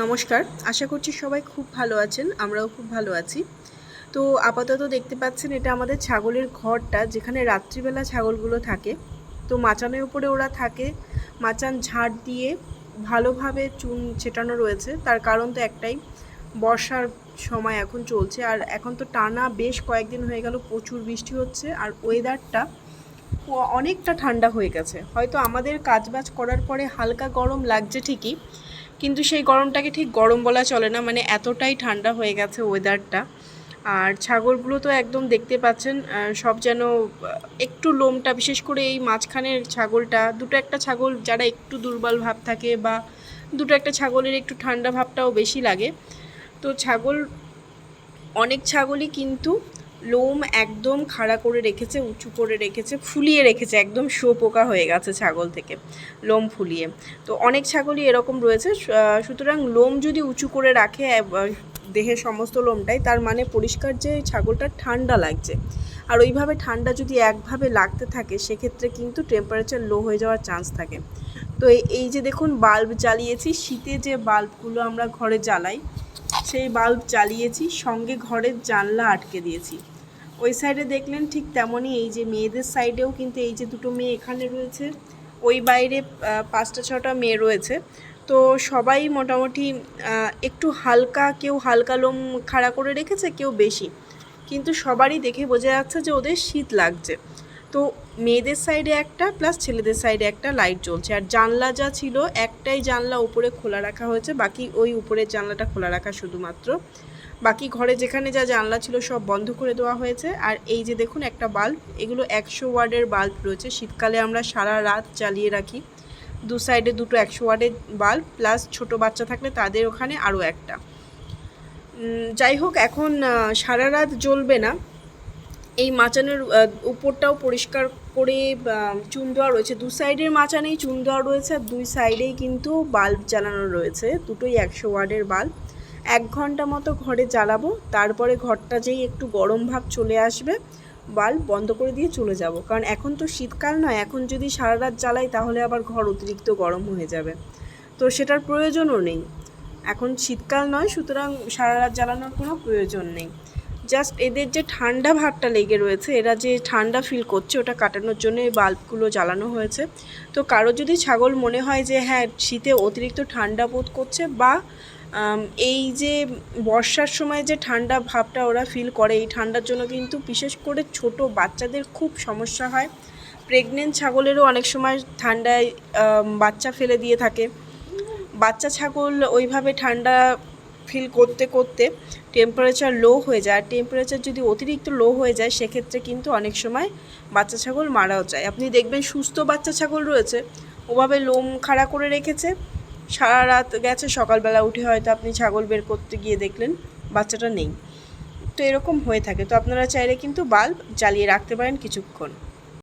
নমস্কার, আশা করছি সবাই খুব ভালো আছেন, আমরাও খুব ভালো আছি। তো আপাতত দেখতে পাচ্ছেন এটা আমাদের ছাগলের ঘরটা, যেখানে রাত্রিবেলা ছাগলগুলো থাকে। তো মাচানের উপরে ওরা থাকে, মাচান ঝাড় দিয়ে ভালোভাবে চুন ছেটানো রয়েছে। তার কারণ তো একটাই, বর্ষার সময় এখন চলছে। আর এখন তো টানা বেশ কয়েকদিন হয়ে গেল, প্রচুর বৃষ্টি হচ্ছে। আর ওয়েদারটা অনেকটা ঠান্ডা হয়ে গেছে। হয়তো আমাদের কাজবাজ করার পরে হালকা গরম লাগছে ঠিকই, কিন্তু সেই গরমটাকে ঠিক গরম বলা চলে না মানে এতটাই ঠান্ডা হয়ে গেছে ওয়েদারটা আর ছাগলগুলো তো একদম দেখতে পাচ্ছেন সব যেন একটু লোমটা, বিশেষ করে এই মাঝখানের ছাগলটা, দুটো একটা ছাগল যারা একটু দুর্বল ভাব থাকে বা দুটো একটা ছাগলের একটু ঠান্ডা ভাবটাও বেশি লাগে। তো ছাগল, অনেক ছাগলই কিন্তু লোম একদম খাড়া করে রেখেছে, উঁচু করে রেখেছে, ফুলিয়ে রেখেছে, একদম শোপোকা হয়ে গেছে ছাগল থেকে, লোম ফুলিয়ে। তো অনেক ছাগলই এরকম রয়েছে সুতরাং লোম যদি উঁচু করে রাখে দেহের সমস্ত লোমটাই, তার মানে পরিষ্কার যে ছাগলটা ঠান্ডা লাগছে। আর ওইভাবে ঠান্ডা যদি একভাবে লাগতে থাকে, সেক্ষেত্রে কিন্তু টেম্পারেচার লো হয়ে যাওয়ার চান্স থাকে। তো এই- এই যে দেখুন বাল্ব জ্বালিয়েছি, শীতে যে বাল্বগুলো আমরা ঘরে জ্বালাই, সেই বাল্ব জ্বালিয়েছি, সঙ্গে ঘরের জানলা আটকে দিয়েছি। ওই সাইডে দেখলেন ঠিক তেমনই এই যে মেয়েদের সাইডেও কিন্তু এই যে দুটো মেয়ে এখানে রয়েছে। ওই বাইরে পাঁচটা, ছটা মেয়ে রয়েছে। তো সবাই মোটামুটি একটু হালকা, কেউ হালকা লোম খাড়া করে রেখেছে, কেউ বেশি। কিন্তু সবারই দেখে বোঝা যাচ্ছে যে ওদের শীত লাগছে। তো মেয়েদের সাইডে একটা প্লাস ছেলেদের সাইডে একটা লাইট জ্বলছে। আর জানলা যা ছিল, একটাই জানলা উপরে খোলা রাখা হয়েছে। বাকি ওই উপরের জানলাটা খোলা রাখা শুধুমাত্র। বাকি ঘরে যেখানে যা জানলা ছিল সব বন্ধ করে দেওয়া হয়েছে। আর এই যে দেখুন একটা বাল্ব, এগুলো একশো ওয়ার্ডের বাল্ব রয়েছে। শীতকালে আমরা সারা রাত জ্বালিয়ে রাখি। দু সাইডে দুটো একশো ওয়ার্ডের বাল্ব, প্লাস ছোট বাচ্চা থাকলে তাদের ওখানে আরও একটা। যাই হোক, এখন সারা রাত জ্বলবে না। এই মাচানের উপরটাও পরিষ্কার করে চুন দেওয়া রয়েছে। দু সাইডের মাচানেই চুন দেওয়া রয়েছে, আর দুই সাইডেই কিন্তু বাল্ব জ্বালানো রয়েছে। দুটোই একশো ওয়ার্ডের বাল্ব। এক ঘণ্টা মতো ঘরে জ্বালাবো, তারপরে ঘরটা যেই একটু গরম ভাব চলে আসবে, বাল্ব বন্ধ করে দিয়ে চলে যাব। কারণ এখন তো শীতকাল নয়, এখন যদি সারা রাত জ্বালাই তাহলে আবার ঘর অতিরিক্ত গরম হয়ে যাবে। তো সেটার প্রয়োজনও নেই। এখন শীতকাল নয়, সুতরাং সারা রাত জ্বালানোর কোনো প্রয়োজন নেই। জাস্ট এদের যে ঠান্ডা ভাবটা লেগে রয়েছে, এরা যে ঠান্ডা ফিল করছে, ওটা কাটানোর জন্য এই বাল্বগুলো জ্বালানো হয়েছে। তো কারও যদি ছাগল মনে হয় যে হ্যাঁ শীতে অতিরিক্ত ঠান্ডা বোধ করছে বা এই যে বর্ষার সময় যে ঠান্ডা ভাবটা ওরা ফিল করে, এই ঠান্ডার জন্য কিন্তু বিশেষ করে ছোট বাচ্চাদের খুব সমস্যা হয়। প্রেগনেন্ট ছাগলেরও অনেক সময় ঠান্ডায় বাচ্চা ফেলে দিয়ে থাকে। বাচ্চা ছাগল ওইভাবে ঠান্ডা ফিল করতে করতে টেম্পারেচার লো হয়ে যায়। আর টেম্পারেচার যদি অতিরিক্ত লো হয়ে যায়, সেক্ষেত্রে কিন্তু অনেক সময় বাচ্চা ছাগল মারাও যায়। আপনি দেখবেন সুস্থ বাচ্চা ছাগল রয়েছে, ওভাবে লোম খাড়া করে রেখেছে। সারা রাত গেছে, সকালবেলা উঠে হয়তো আপনি ছাগল বের করতে গিয়ে দেখলেন বাচ্চাটা নেই। তো এরকম হয়ে থাকে। তো আপনারা চাইলে কিন্তু বাল্ব জ্বালিয়ে রাখতে পারেন কিছুক্ষণ।